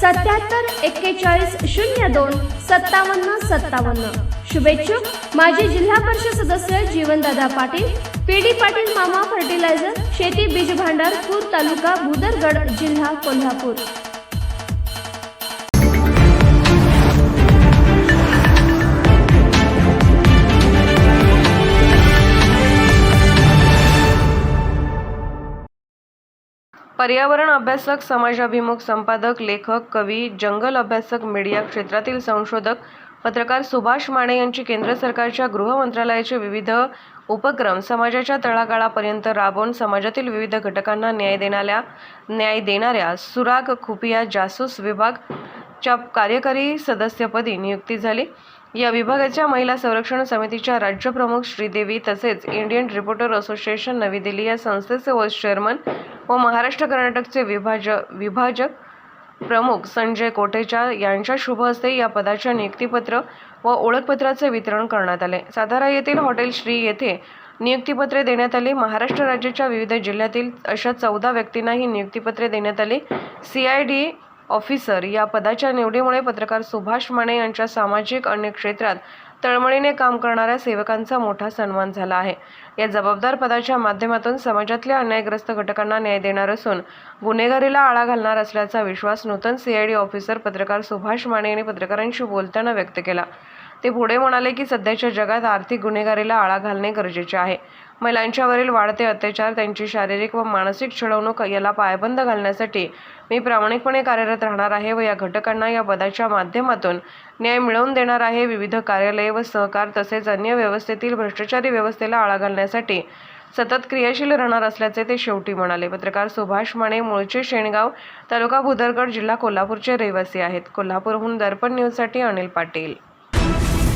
सत्याहत्तर एक्केचाळीस शून्य दोन सत्तावन्न सत्तावन्न. शुभेच्छुक माजी जिल्हा परिषद सदस्य जीवनदादा पाटील पी डी पाटील मामा फर्टिलायझर शेती बीज भांडार पूर तालुका भुदरगड जिल्हा कोल्हापूर. पर्यावरण अभ्यासक समाजाभिमुख संपादक लेखक कवी जंगल अभ्यासक मीडिया क्षेत्रातील संशोधक पत्रकार सुभाष माने यांची केंद्र सरकारच्या गृह मंत्रालयाचे विविध उपक्रम समाजाच्या तळागाळापर्यंत राबवून समाजातील विविध घटकांना न्याय देणाऱ्या न्याय देणाऱ्या सुराग खुफिया जासूस विभागच्या कार्यकारी सदस्यपदी नियुक्ती झाली. या विभागाच्या महिला संरक्षण समितीच्या राज्यप्रमुख श्रीदेवी तसेच इंडियन रिपोर्टर असोसिएशन नवी दिल्ली या संस्थेचे व्हाईस चेअरमन व महाराष्ट्र कर्नाटकचे विभाज विभाजक प्रमुख संजय कोटेचा यांच्या शुभ हस्ते या पदाच्या नियुक्तीपत्र व ओळखपत्राचे वितरण करण्यात आले. सातारा येथील हॉटेल श्री येथे नियुक्तीपत्रे देण्यात आली. महाराष्ट्र राज्याच्या विविध जिल्ह्यातील अशा चौदा व्यक्तींना ही नियुक्तीपत्रे देण्यात आली. सी आय डी ऑफिसर या पदाच्या निवडीमुळे पत्रकार सुभाष माने यांच्या सामाजिक अन्य क्षेत्रात तळमळीने काम करणाऱ्या सेवकांचा मोठा सन्मान झाला आहे. या जबाबदार पदाच्या माध्यमातून समाजातल्या अन्यायग्रस्त घटकांना न्याय देणार असून गुन्हेगारीला आळा घालणार असल्याचा विश्वास नूतन सीआयडी ऑफिसर पत्रकार सुभाष माने यांनी पत्रकारांशी बोलताना व्यक्त केला. ते पुढे म्हणाले की सध्याच्या जगात आर्थिक गुन्हेगारीला आळा घालणे गरजेचे आहे. महिलांच्यावरील वाढते अत्याचार त्यांची शारीरिक व मानसिक छळवणूक याला पायबंद घालण्यासाठी मी प्रामाणिकपणे कार्यरत राहणार आहे व या घटकांना या पदाच्या माध्यमातून न्याय मिळवून देणार आहे. विविध कार्यालये व सहकार तसेच अन्य व्यवस्थेतील भ्रष्टाचारी व्यवस्थेला आळा घालण्यासाठी सतत क्रियाशील राहणार असल्याचे ते शेवटी म्हणाले. पत्रकार सुभाष माने मूळचे शेणगाव तालुका भुदरगड जिल्हा कोल्हापूरचे रहिवासी आहेत. कोल्हापूरहून दर्पण न्यूजसाठी अनिल पाटील.